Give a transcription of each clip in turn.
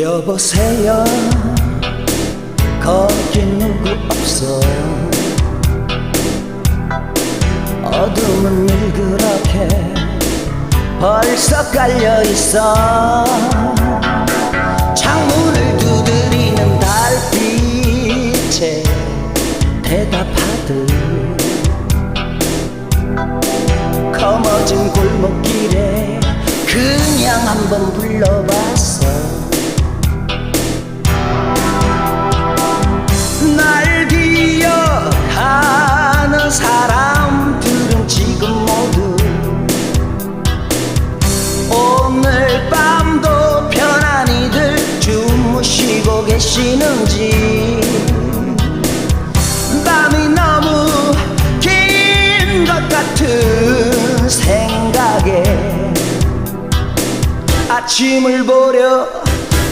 여보세요. 거기 누구 없어. 어둠은 밀그렇게 벌써 깔려있어. 창문을 두드리는 달빛에 대답하듯 검어진 골목길에 그냥 한번 불러봤어 계시는지. 밤이 너무 긴 것 같은 생각에 아침을 보려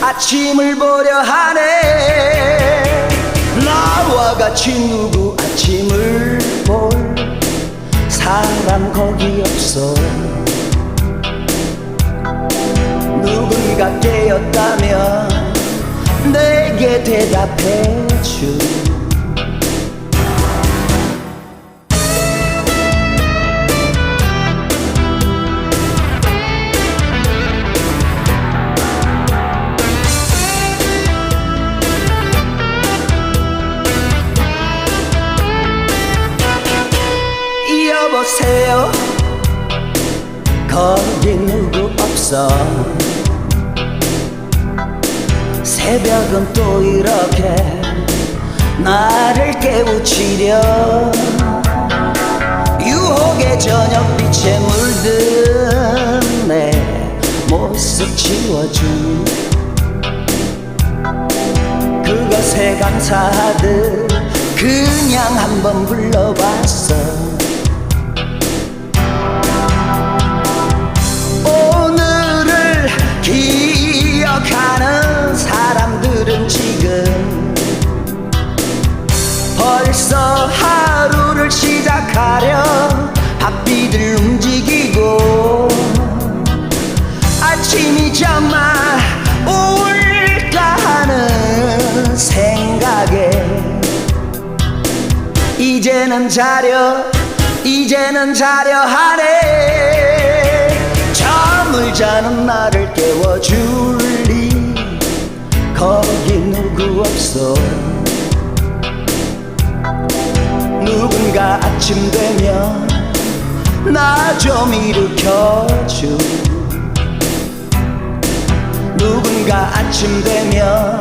아침을 보려 하네. 나와 같이 누구 아침을 볼 사람 거기 없어. 누군가 깨었다면 내게 대답해 주 여보세요. 거기 누구 없어 새벽은 또 이렇게 나를 깨우치려. 유혹의 저녁빛에 물든 내 모습 지워준 그것에 감사하듯 그냥 한번 불러봤어 이제는 자려 이제는 자려 하네. 잠을 자는 나를 깨워줄리. 거기 누구 없어? 누군가 아침 되면 나 좀 일으켜줘. 누군가 아침 되면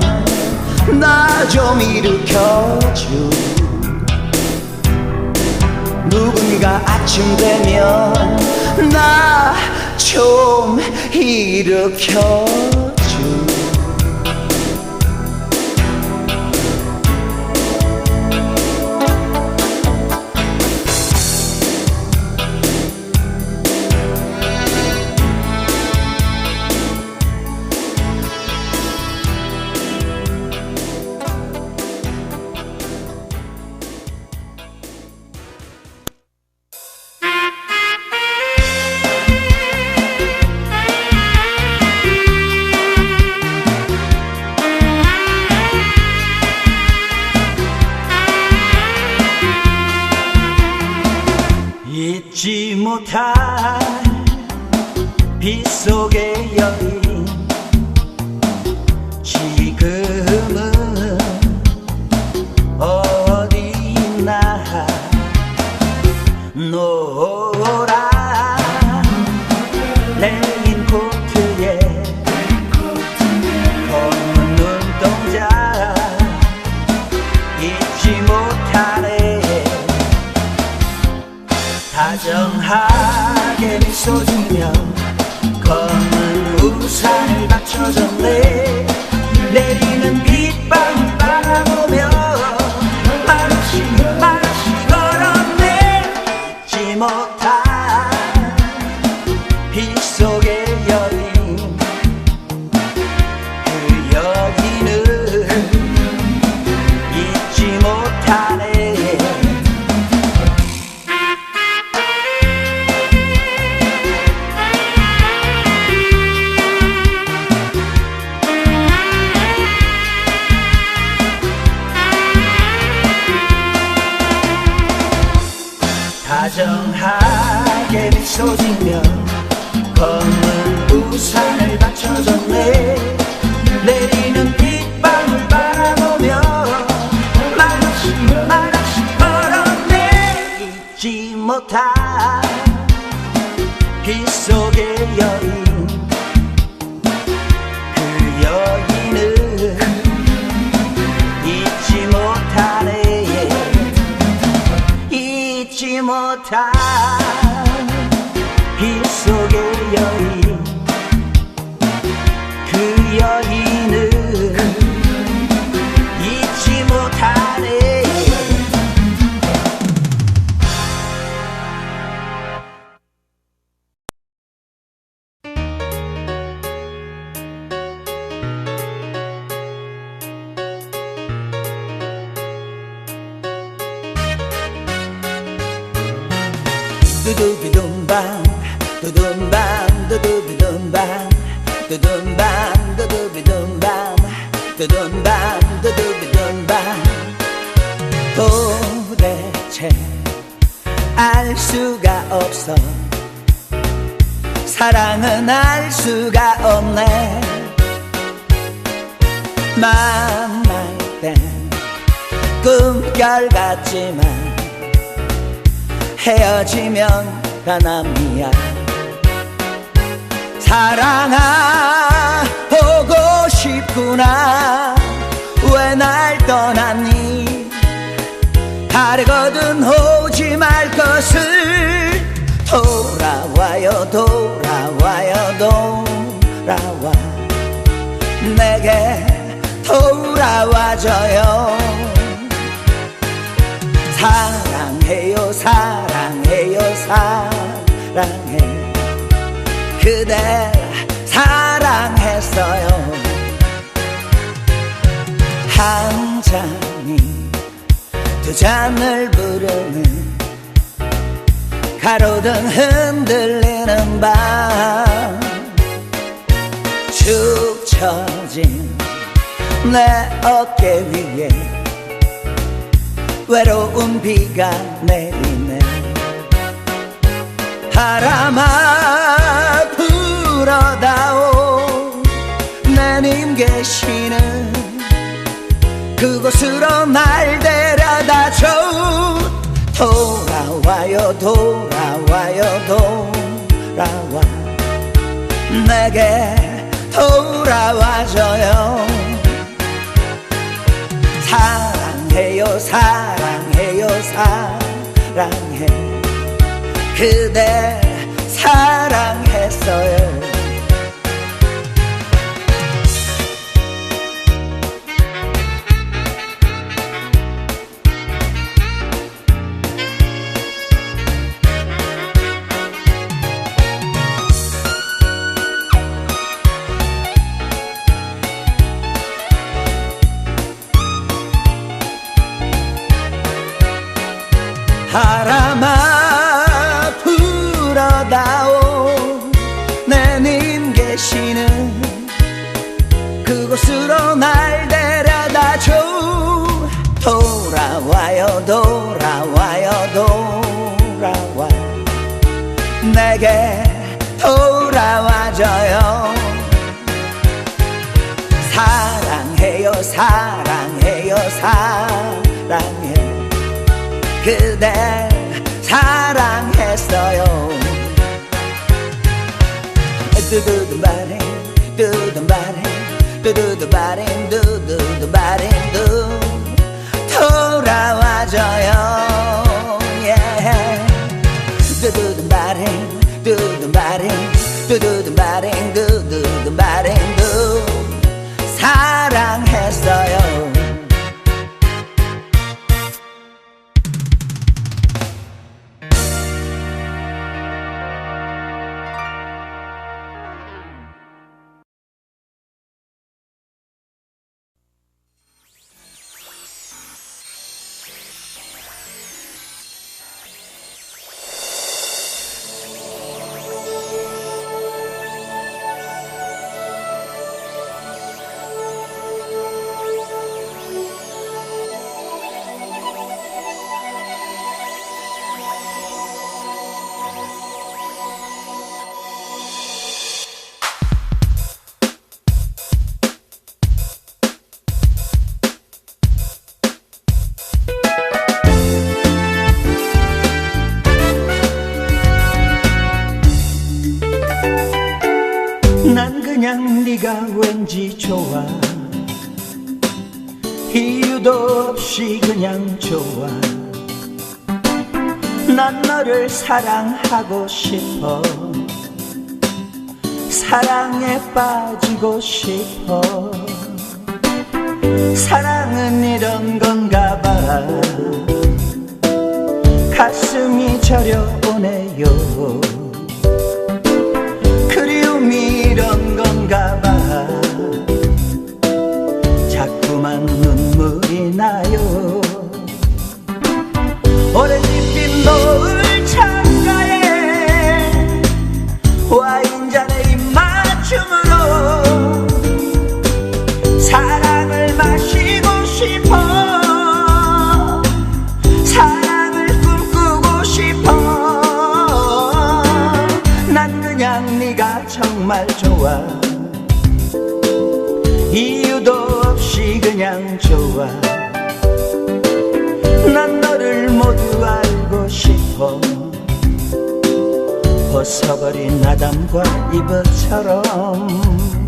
나 좀 일으켜줘 누군가 아침 되면 나 좀 일으켜 못할 빗속의 여인 지금은 다정하 우산을 받쳐줬네. 내리는 빗방울 바라보며 말없이 말없이 걸었네. 잊지 못할 빗속의 여인 그 여인은 잊지 못하네 잊지 못할 빗속 두두비둠방 두둠방 두두비둠방 두둠방 두두비둠방 두둠방 두두비둠방 도대체 알 수가 없어. 사랑은 알 수가 없네. 만날 땐 꿈결 같지만 헤어지면 가남이야. 사랑아 보고 싶구나. 왜 날 떠났니? 다르거든 오지 말 것을. 돌아와요 돌아와요 돌아와. 내게 돌아와줘요. 사랑해요 사랑해요 사랑해. 그대 사랑했어요. 한 잔이 두 잔을 부르는 가로등 흔들리는 밤. 축 처진 내 어깨 위에 외로운 비가 내리네 바람아 불어다오. 내님 계시는 그곳으로 날 데려다 줘. 돌아와요 돌아와요 돌아와. 내게 돌아와줘요. 사랑해요 사랑해요 사랑해 그대 사랑했어요 내게 돌아와줘요. 사랑해요 사랑해요 사랑해. 그대 사랑했어요. 두두두바리 두두바리 두두두바리 두두두바리 두. 돌아와줘요 두두바리 두두두바리 두 네가 왠지 좋아. 이유도 없이 그냥 좋아. 난 너를 사랑하고 싶어. 사랑에 빠지고 싶어. 사랑은 이런 건가 봐. 가슴이 저려오네요 이런 건가 봐. 자꾸만 눈물이 나요. 오렌지빛 노을 창가에 와 벗어버린 아담과 이브처럼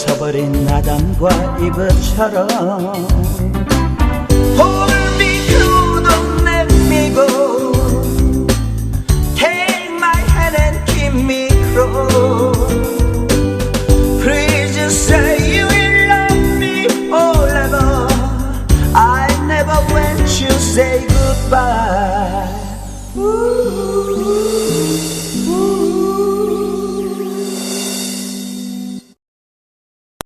벗어버린 아담과 이브처럼